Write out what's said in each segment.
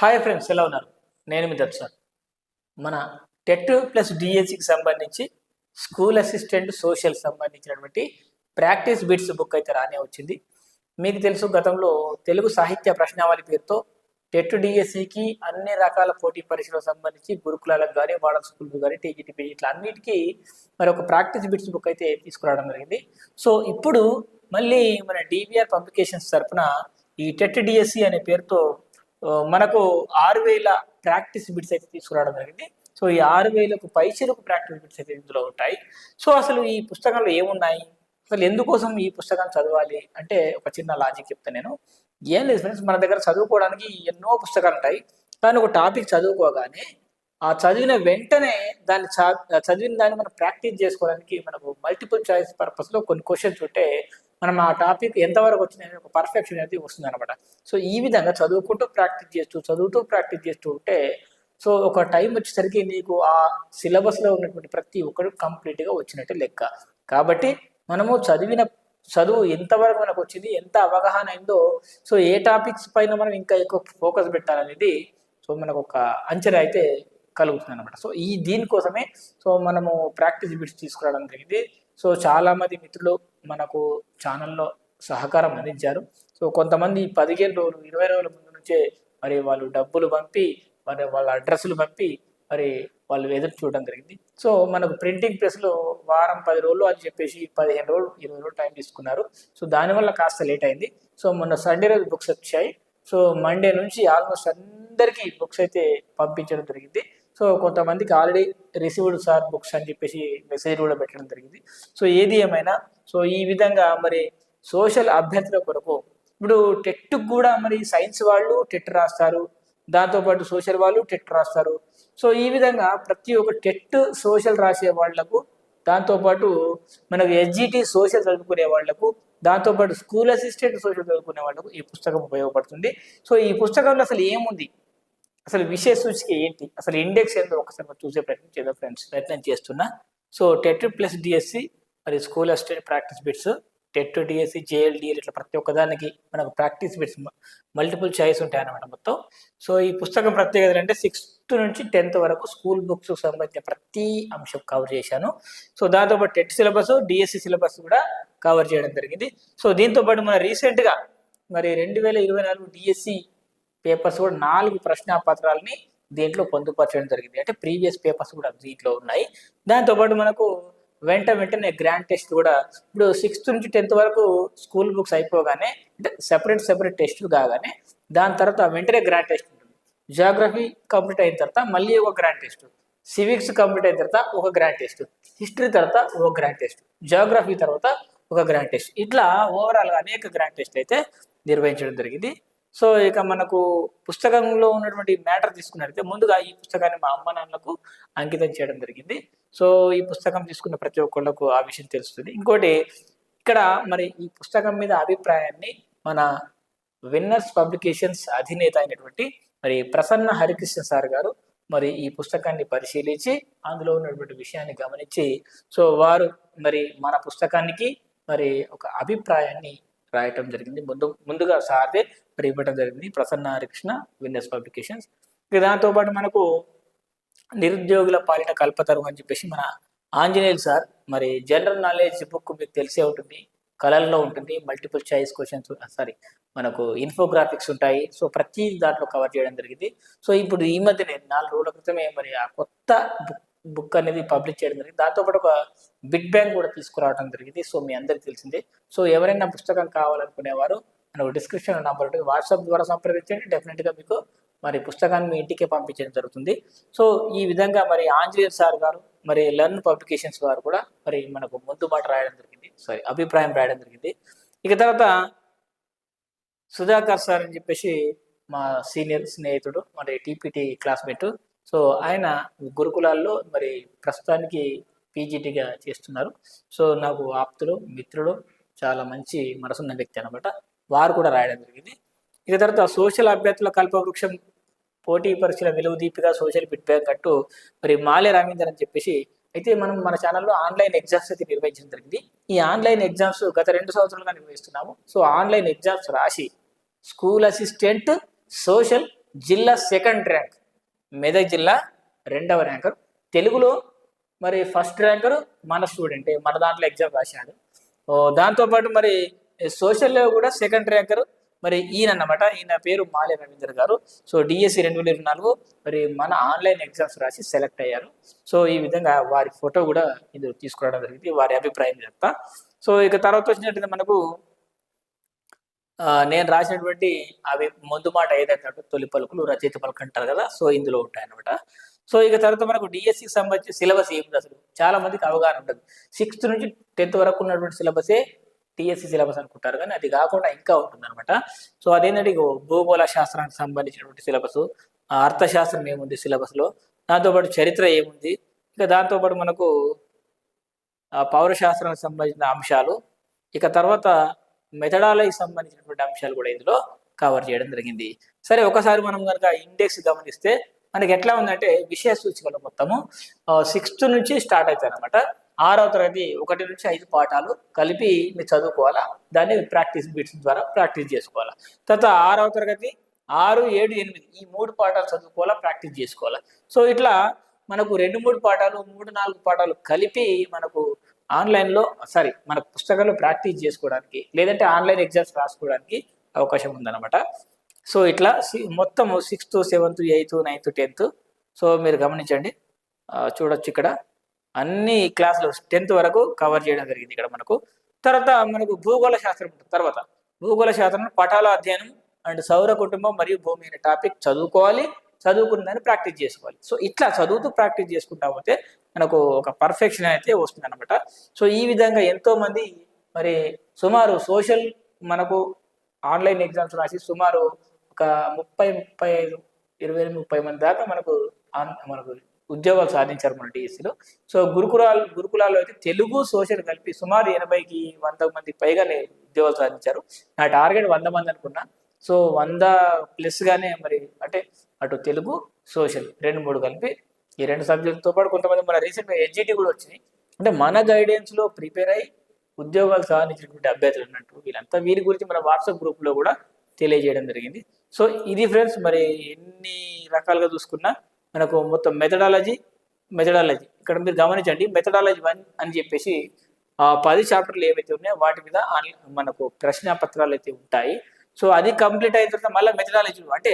Hi friends ఎలా ఉన్నారు? నేను మీ సార్ మన టెట్ ప్లస్ డిఎస్సికి సంబంధించి స్కూల్ అసిస్టెంట్ సోషల్ సంబంధించినటువంటి ప్రాక్టీస్ బిట్స్ బుక్ అయితే రానే వచ్చింది. మీకు తెలుసు గతంలో తెలుగు సాహిత్య ప్రశ్నావళి పేరుతో టెట్ డిఎస్సికి అన్ని రకాల పోటీ పరీక్షలకు సంబంధించి గురుకులాలకు కానీ మోడల్ స్కూల్కి కానీ టీజీటీపీ ఇట్లా అన్నిటికీ మరి ఒక ప్రాక్టీస్ బిట్స్ బుక్ అయితే తీసుకురావడం జరిగింది. సో ఇప్పుడు మళ్ళీ మన డివిఆర్ పబ్లికేషన్స్ తరఫున ఈ టెట్ డిఎస్సి అనే పేరుతో మనకు ఆరు వేల ప్రాక్టీస్ బిట్స్ అయితే తీసుకురావడం జరిగింది. సో ఈ ఆరు వేలకు పైచలకు ప్రాక్టీస్ బిట్స్ అయితే ఇందులో ఉంటాయి. సో అసలు ఈ పుస్తకంలో ఏమున్నాయి? అసలు ఎందుకోసం ఈ పుస్తకం చదవాలి? అంటే ఒక చిన్న లాజిక్ చెప్తాను నేను. ఏం లేదు ఫ్రెండ్స్ మన దగ్గర చదువుకోవడానికి ఎన్నో పుస్తకాలు ఉంటాయి. కానీ ఒక టాపిక్ చదువుకోగానే ఆ చదివిన వెంటనే దాన్ని చదివిన దాన్ని మనం ప్రాక్టీస్ చేసుకోవడానికి మనకు మల్టిపుల్ చాయిస్ పర్పస్లో కొన్ని క్వశ్చన్స్ ఉంటే మనం ఆ టాపిక్ ఎంతవరకు వచ్చింది ఒక పర్ఫెక్షన్ అనేది వస్తుంది అనమాట సో ఈ విధంగా చదువుకుంటూ ప్రాక్టీస్ చేస్తూ చదువుతూ ప్రాక్టీస్ చేస్తూ ఉంటే సో ఒక టైం వచ్చేసరికి నీకు ఆ సిలబస్లో ఉన్నటువంటి ప్రతి ఒక్కరు కంప్లీట్గా వచ్చినట్టు లెక్క. కాబట్టి మనము చదివిన చదువు ఎంతవరకు మనకు వచ్చింది ఎంత అవగాహన అయిందో సో ఏ టాపిక్స్ పైన మనం ఇంకా ఎక్కువ ఫోకస్ పెట్టాలనేది సో మనకు ఒక అంచనా అయితే కలుగుతుంది అనమాట సో ఈ దీనికోసమే సో మనము ప్రాక్టీస్ బిట్స్ తీసుకురావడం జరిగింది. సో చాలా మంది మిత్రులు మనకు ఛానల్లో సహకారం అందించారు. సో కొంతమంది పదిహేను రోజులు ఇరవై రోజుల ముందు నుంచే మరి వాళ్ళు డబ్బులు పంపి మరి వాళ్ళ అడ్రస్లు పంపి మరి వాళ్ళు ఎదురు చూడడం జరిగింది. సో మనకు ప్రింటింగ్ ప్రెస్లో వారం పది రోజులు అని చెప్పేసి పదిహేను రోజులు ఇరవై రోజులు టైం తీసుకున్నారు. సో దానివల్ల కాస్త లేట్ అయింది. సో మొన్న సండే రోజు బుక్స్ వచ్చాయి. సో మండే నుంచి ఆల్మోస్ట్ అందరికీ బుక్స్ అయితే పంపించడం జరిగింది. సో కొంతమందికి ఆల్రెడీ రిసీవ్డ్ సార్ బుక్స్ అని చెప్పేసి మెసేజ్ కూడా పెట్టడం జరిగింది. సో ఏది ఏమైనా సో ఈ విధంగా మరి సోషల్ అభ్యర్థుల కొరకు ఇప్పుడు టెట్ కూడా మరి సైన్స్ వాళ్ళు టెట్ రాస్తారు. దాంతోపాటు సోషల్ వాళ్ళు టెట్ రాస్తారు. సో ఈ విధంగా ప్రతి ఒక్క టెట్ సోషల్ రాసే వాళ్ళకు దాంతోపాటు మనకు ఎస్జిటి సోషల్ చదువుకునే వాళ్ళకు దాంతోపాటు స్కూల్ అసిస్టెంట్ సోషల్ చదువుకునే వాళ్ళకు ఈ పుస్తకం ఉపయోగపడుతుంది. సో ఈ పుస్తకంలో అసలు ఏముంది? అసలు విషయ సూచిక ఏంటి? అసలు ఇండెక్స్ ఏందో ఒకసారి చూసే ప్రయత్నం చేద్దాం ఫ్రెండ్స్ ప్రయత్నం చేస్తున్నా. సో టెట్ ప్లస్ డిఎస్సి మరి school assistant practice bits TET DSC JL DL ఇట్లా ప్రతి ఒక్కదానికి మనకు ప్రాక్టీస్ బిట్స్ మల్టిపుల్ చాయిస్ ఉంటాయి అన్నమాట మొత్తం. సో ఈ పుస్తకం ప్రత్యేకత అంటే సిక్స్త్ నుంచి టెన్త్ వరకు స్కూల్ బుక్స్ సంబంధించిన ప్రతి అంశం కవర్ చేశాను. సో దాంతోపాటు టెట్ సిలబస్ డిఎస్సి సిలబస్ కూడా కవర్ చేయడం జరిగింది. సో దీంతో పాటు మన రీసెంట్గా మరి రెండు వేల ఇరవై నాలుగు డిఎస్సి పేపర్స్ కూడా నాలుగు ప్రశ్నాపత్రాలని దీంట్లో పొందుపరచడం జరిగింది. అంటే ప్రీవియస్ పేపర్స్ కూడా దీంట్లో ఉన్నాయి. దాంతోపాటు మనకు వెంట వెంటనే గ్రాండ్ టెస్ట్ కూడా ఇప్పుడు సిక్స్త్ నుంచి టెన్త్ వరకు స్కూల్ బుక్స్ అయిపోగానే అంటే సెపరేట్ సెపరేట్ టెస్టులు కాగానే దాని తర్వాత వెంటనే గ్రాండ్ టెస్ట్ ఉంటుంది. జియోగ్రఫీ కంప్లీట్ అయిన తర్వాత మళ్ళీ ఒక గ్రాండ్ టెస్ట్ సివిక్స్ కంప్లీట్ అయిన తర్వాత ఒక గ్రాండ్ టెస్ట్ హిస్టరీ తర్వాత ఒక గ్రాండ్ టెస్ట్ జియోగ్రఫీ తర్వాత ఒక గ్రాండ్ టెస్ట్. ఇట్లా ఓవరాల్గా అనేక గ్రాండ్ టెస్ట్ అయితే నిర్వహించడం జరిగింది. సో ఇక మనకు పుస్తకంలో ఉన్నటువంటి మ్యాటర్ తీసుకున్నట్లయితే ముందుగా ఈ పుస్తకాన్ని మా అమ్మ నాన్నలకు అంకితం చేయడం జరిగింది. సో ఈ పుస్తకం తీసుకున్న ప్రతి ఒక్కళ్ళకు ఆ విషయం తెలుస్తుంది. ఇంకోటి ఇక్కడ మరి ఈ పుస్తకం మీద అభిప్రాయాన్ని మన విన్నర్స్ పబ్లికేషన్స్ అధినేత అయినటువంటి మరి ప్రసన్న హరికృష్ణ సార్ గారు మరి ఈ పుస్తకాన్ని పరిశీలించి అందులో ఉన్నటువంటి విషయాన్ని గమనించి సో వారు మరి మన పుస్తకానికి మరి ఒక అభిప్రాయాన్ని రాయటం జరిగింది. ముందు ముందుగా సార్దే రేపటం జరిగింది. Prasanna Harikrishna Winners Publications. ఇక దాంతోపాటు మనకు నిరుద్యోగుల పాలిట కల్పతరు అని చెప్పేసి మన ఆంజనేయులు సార్ మరి జనరల్ నాలెడ్జ్ బుక్ మీకు తెలిసే ఉంటుంది. కళల్లో ఉంటుంది. మల్టిపుల్ చాయిస్ క్వశ్చన్స్ సారీ మనకు ఇన్ఫోగ్రాఫిక్స్ ఉంటాయి. సో ప్రతి దాంట్లో కవర్ చేయడం జరిగింది. సో ఇప్పుడు ఈ మధ్యనే నాలుగు రోజుల క్రితమే మరి ఆ కొత్త బుక్ బుక్ అనేది పబ్లిష్ చేయడం జరిగింది. దాంతోపాటు ఒక బిగ్ బ్యాంగ్ కూడా తీసుకురావడం జరిగింది. సో మీ అందరికి తెలిసిందే. సో ఎవరైనా పుస్తకం కావాలనుకునేవారు మనకు డిస్క్రిప్షన్ నంబర్ ఉంటుంది. వాట్సాప్ ద్వారా సంప్రదించండి. డెఫినెట్గా మీకు మరి పుస్తకాన్ని మీ ఇంటికే పంపించడం జరుగుతుంది. సో ఈ విధంగా మరి ఆంజనేయర్ సార్ గారు మరి లర్న్ పబ్లికేషన్స్ వారు కూడా మరి మనకు ముందు మాట రాయడం జరిగింది. సారీ అభిప్రాయం రాయడం జరిగింది. ఇక తర్వాత సుధాకర్ సార్ అని చెప్పేసి మా సీనియర్ స్నేహితుడు మరి టీపీటీ క్లాస్మేట్ సో ఆయన గురుకులాల్లో మరి ప్రస్తుతానికి పీజీటీగా చేస్తున్నారు. సో నాకు ఆప్తులు మిత్రుడు చాలా మంచి మనసున్న వ్యక్తి అనమాట వారు కూడా రాయడం జరిగింది. ఇక తర్వాత సోషల్ అభ్యర్థుల కల్పవృక్షం పోటీ పరీక్షల విలువ దీపిగా సోషల్ ఫీడ్బ్యాక్ అంటూ మరి మాలే రామేందర్ అని చెప్పేసి అయితే మనం మన ఛానల్లో ఆన్లైన్ ఎగ్జామ్స్ అయితే నిర్వహించడం జరిగింది. ఈ ఆన్లైన్ ఎగ్జామ్స్ గత రెండు సంవత్సరాలుగా నిర్వహిస్తున్నాము. సో ఆన్లైన్ ఎగ్జామ్స్ రాసి స్కూల్ అసిస్టెంట్ సోషల్ జిల్లా సెకండ్ ర్యాంక్ మెదక్ జిల్లా రెండవ ర్యాంకర్ తెలుగులో మరి ఫస్ట్ ర్యాంకర్ మన స్టూడెంట్ మన దాంట్లో ఎగ్జామ్ రాశాడు దాంతోపాటు మరి సోషల్లో కూడా సెకండ్ ర్యాంకర్ మరి ఈయన అన్నమాట ఈయన పేరు మాలే రవీంద్ర గారు. సో డిఎస్సి రెండు వేల ఇరవై నాలుగు మరి మన ఆన్లైన్ ఎగ్జామ్స్ రాసి సెలెక్ట్ అయ్యారు. సో ఈ విధంగా వారి ఫోటో కూడా ఇందులో తీసుకురావడం జరిగింది. వారి అభిప్రాయం చెప్తా. సో ఇక తర్వాత వచ్చినట్టు మనకు నేను రాసినటువంటి అవి ముందు మాట ఏదైతే తొలి పలుకులు రచయిత పలుకు అంటారు కదా సో ఇందులో ఉంటాయి అనమాట సో ఇక తర్వాత మనకు డిఎస్సికి సంబంధించి సిలబస్ ఏమిటి అసలు? చాలా మందికి అవగాహన ఉంటుంది. సిక్స్త్ నుంచి టెన్త్ వరకు ఉన్నటువంటి సిలబసే టిఎస్సి సిలబస్ అనుకుంటారు కానీ అది కాకుండా ఇంకా ఉంటుంది అనమాట సో అదేంటంటే భూగోళ శాస్త్రానికి సంబంధించినటువంటి సిలబస్ అర్థశాస్త్రం ఏముంది సిలబస్లో దాంతోపాటు చరిత్ర ఏముంది ఇక దాంతోపాటు మనకు పౌరశాస్త్రానికి సంబంధించిన అంశాలు ఇక తర్వాత మెథడాలజీకి సంబంధించినటువంటి అంశాలు కూడా ఇందులో కవర్ చేయడం జరిగింది. సరే ఒకసారి మనం కనుక ఇండెక్స్ గమనిస్తే మనకి ఎట్లా ఉందంటే విషయ సూచికలు మొత్తము సిక్స్త్ నుంచి స్టార్ట్ అవుతాయి అనమాట ఆరవ తరగతి ఒకటి నుంచి ఐదు పాఠాలు కలిపి మీరు చదువుకోవాలా? దాన్ని ప్రాక్టీస్ బిట్స్ ద్వారా ప్రాక్టీస్ చేసుకోవాలా? తర్వాత ఆరవ తరగతి ఆరు ఏడు ఎనిమిది ఈ మూడు పాఠాలు చదువుకోవాలా? ప్రాక్టీస్ చేసుకోవాలా? సో ఇట్లా మనకు రెండు మూడు పాఠాలు మూడు నాలుగు పాఠాలు కలిపి మనకు ఆన్లైన్లో సారీ మన పుస్తకాలు ప్రాక్టీస్ చేసుకోవడానికి లేదంటే ఆన్లైన్ ఎగ్జామ్స్ రాసుకోవడానికి అవకాశం ఉందన్నమాట. సో ఇట్లా సి- మొత్తం sixth seventh eighth ninth tenth so మీరు గమనించండి. చూడొచ్చు ఇక్కడ. అన్ని క్లాసులు టెన్త్ వరకు కవర్ చేయడం జరిగింది ఇక్కడ మనకు. తర్వాత మనకు భూగోళ శాస్త్రం ఉంటుంది. తర్వాత భూగోళ శాస్త్రం పటాల అధ్యయనం అండ్ సౌర కుటుంబం మరియు భూమి అనే టాపిక్ చదువుకోవాలి. చదువుకున్న దాన్ని ప్రాక్టీస్ చేసుకోవాలి. సో ఇట్లా చదువుతూ ప్రాక్టీస్ చేసుకుంటా పోతే మనకు ఒక పర్ఫెక్షన్ అయితే వస్తుంది అనమాట సో ఈ విధంగా ఎంతో మంది మరి సుమారు సోషల్ మనకు ఆన్లైన్ ఎగ్జామ్స్ రాసి సుమారు ఒక ముప్పై ముప్పై ఐదు ఇరవై ముప్పై మంది దాకా మనకు మనకు ఉద్యోగాలు సాధించారు మన డిఎస్సిలో సో గురుకులాలు గురుకులాల్లో అయితే తెలుగు సోషల్ కలిపి సుమారు ఎనభైకి వంద మందికి పైగా ఉద్యోగాలు సాధించారు. నా టార్గెట్ వంద మంది అనుకున్నా. సో వంద ప్లస్గానే మరి అంటే అటు తెలుగు సోషల్ రెండు మూడు కలిపి ఈ రెండు సబ్జెక్టులతో పాటు కొంతమంది మన రీసెంట్గా ఎడ్జిటి కూడా వచ్చినాయి. అంటే మన గైడెన్స్లో ప్రిపేర్ అయ్యి ఉద్యోగాలు సాధించినటువంటి అభ్యర్థులు ఉన్నట్టు వీళ్ళంతా వీరి గురించి మన వాట్సాప్ గ్రూప్లో కూడా తెలియజేయడం జరిగింది. సో ఇది ఫ్రెండ్స్ మరి ఎన్ని రకాలుగా చూసుకున్నా మనకు మొత్తం మెథడాలజీ మెథడాలజీ ఇక్కడ మీరు గమనించండి మెథడాలజీ వన్ అని చెప్పేసి ఆ పది చాప్టర్లు ఏవైతే ఉన్నాయో వాటి మీద ఆన్- మనకు ప్రశ్న పత్రాలు అయితే ఉంటాయి. సో అది కంప్లీట్ అయిన తర్వాత మళ్ళీ మెథడాలజీ అంటే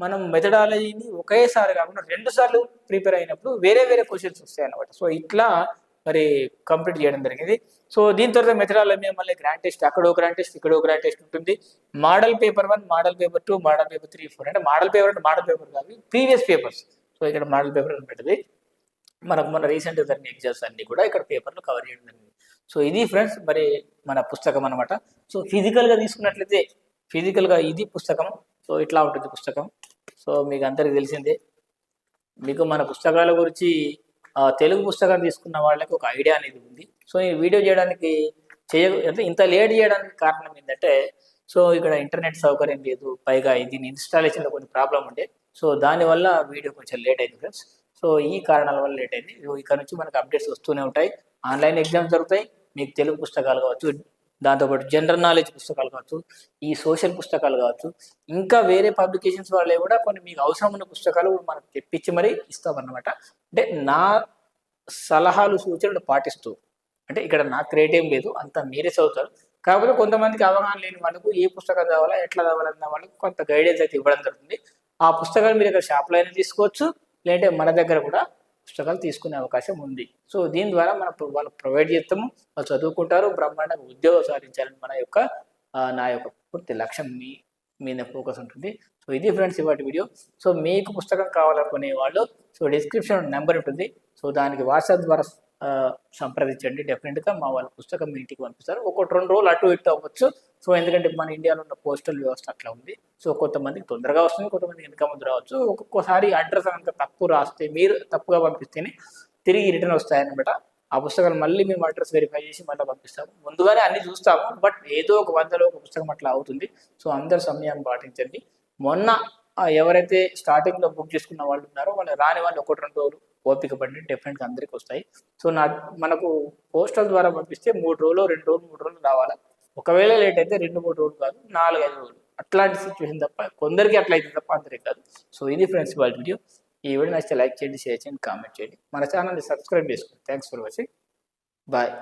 మనం మెథడాలజీని ఒకేసారి కాకుండా రెండు సార్లు ప్రిపేర్ అయినప్పుడు వేరే వేరే క్వశ్చన్స్ వస్తాయి అనమాట సో ఇట్లా మరి కంప్లీట్ చేయడం జరిగింది. సో దీని తర్వాత మెథడాలజీ మళ్ళీ గ్రాండ్ టెస్ట్ అక్కడో గ్రాండ్ టెస్ట్ ఇక్కడో గ్రాండ్ టెస్ట్ ఉంటుంది. Model paper one model paper two model paper three four అంటే మోడల్ పేపర్ అంటే మోడల్ పేపర్ కాదు ప్రీవియస్ పేపర్స్ సో ఇక్కడ మోడల్ పేపర్ అని పెట్టింది. మనకు మన రీసెంట్ జరిగిన ఎగ్జామ్స్ అన్ని కూడా ఇక్కడ పేపర్లో కవర్ చేయడం జరిగింది. సో ఇది ఫ్రెండ్స్ మరి మన పుస్తకం అనమాట సో ఫిజికల్గా తీసుకున్నట్లయితే ఫిజికల్గా ఇది పుస్తకం. సో ఇట్లా ఉంటుంది పుస్తకం. సో మీకు అందరికి తెలిసిందే. మీకు మన పుస్తకాల గురించి తెలుగు పుస్తకం తీసుకున్న వాళ్ళకి ఒక ఐడియా అనేది ఉంది. సో ఈ వీడియో చేయడానికి చేయ అంటే ఇంత లేట్ చేయడానికి కారణం ఏంటంటే సో ఇక్కడ ఇంటర్నెట్ సౌకర్యం లేదు. పైగా దీని ఇన్స్టాలేషన్లో కొన్ని ప్రాబ్లం ఉండే. సో దానివల్ల వీడియో కొంచెం లేట్ అయింది ఫ్రెండ్స్ సో ఈ కారణాల వల్ల లేట్ అయింది. ఇక్కడ నుంచి మనకు అప్డేట్స్ వస్తూనే ఉంటాయి. ఆన్లైన్ ఎగ్జామ్స్ జరుగుతాయి. మీకు తెలుగు పుస్తకాలు కావచ్చు దాంతోపాటు జనరల్ నాలెడ్జ్ పుస్తకాలు కావచ్చు ఈ సోషల్ పుస్తకాలు కావచ్చు ఇంకా వేరే పబ్లికేషన్స్ వాళ్ళే కూడా కొన్ని మీకు అవసరం ఉన్న పుస్తకాలు మనకు తెప్పించి మరీ ఇస్తామన్నమాట. అంటే నా సలహాలు సూచనలు పాటిస్తూ అంటే ఇక్కడ నా క్రియేట్ ఏం లేదు అంతా మీరే చదువుతారు. కాకపోతే కొంతమందికి అవగాహన లేని వాళ్ళకు ఏ పుస్తకం చదవాలా ఎట్లా చదవాలన్న వాళ్ళకి కొంత గైడెన్స్ అయితే ఇవ్వడం జరుగుతుంది. ఆ పుస్తకాలు మీరు ఇక్కడ షాప్లో అయినా తీసుకోవచ్చు లేదంటే మన దగ్గర కూడా పుస్తకాలు తీసుకునే అవకాశం ఉంది. సో దీని ద్వారా మనం వాళ్ళు ప్రొవైడ్ చేస్తాము వాళ్ళు చదువుకుంటారు బ్రహ్మాండంగా ఉద్యోగం సాధించాలని మన యొక్క నా యొక్క పూర్తి లక్ష్యం మీ మీద ఫోకస్ ఉంటుంది. సో ఇది ఫ్రెండ్స్ ఇవాటి వీడియో. సో మీకు పుస్తకం కావాలనుకునే వాళ్ళు సో డిస్క్రిప్షన్ నెంబర్ ఉంటుంది. సో దానికి వాట్సాప్ ద్వారా సంప్రదించండి. డెఫినెట్గా మా వాళ్ళ పుస్తకం మీ ఇంటికి పంపిస్తారు. ఒకటి రెండు రోజులు అటు ఇటు అవ్వచ్చు. సో ఎందుకంటే మన ఇండియాలో ఉన్న పోస్టల్ వ్యవస్థ అట్లా ఉంది. సో కొంతమందికి తొందరగా వస్తుంది కొంతమంది వెనక ముందు రావచ్చు. ఒక్కొక్కసారి అడ్రస్ అంత తప్పు రాస్తే మీరు తప్పుగా పంపిస్తేనే తిరిగి రిటర్న్ వస్తాయన్నమాట. ఆ పుస్తకాలు మళ్ళీ మేము అడ్రస్ వెరిఫై చేసి మళ్ళీ పంపిస్తాము. ముందుగానే అన్ని చూస్తాము. బట్ ఏదో ఒక వందలో ఒక పుస్తకం అట్లా అవుతుంది. సో అందరు సమయాన్ని పాటించండి. మొన్న ఎవరైతే స్టార్టింగ్లో బుక్ చేసుకున్న వాళ్ళు ఉన్నారో వాళ్ళు రాని వాళ్ళు ఒకటి రెండు రోజులు ఓపిక పడి డెఫినెట్గా అందరికీ అందరికి వస్తాయి. సో నా మనకు పోస్టల్ ద్వారా పంపిస్తే మూడు రోజులు రెండు రోజులు మూడు రోజులు రావాలి? ఒకవేళ లేట్ అయితే రెండు మూడు రోజులు కాదు నాలుగు ఐదు రోజులు. అట్లాంటి సిచ్యువేషన్ తప్ప కొందరికి అట్లా అయితే తప్ప అందరికి కాదు. సో ఇది ఫ్రెండ్స్ వాళ్ళ వీడియో ఈ వీడియో నచ్చితే లైక్ చేయండి షేర్ చేయండి కామెంట్ చేయండి. మన ఛానల్ని సబ్స్క్రైబ్ చేసుకోండి. Thanks for watching bye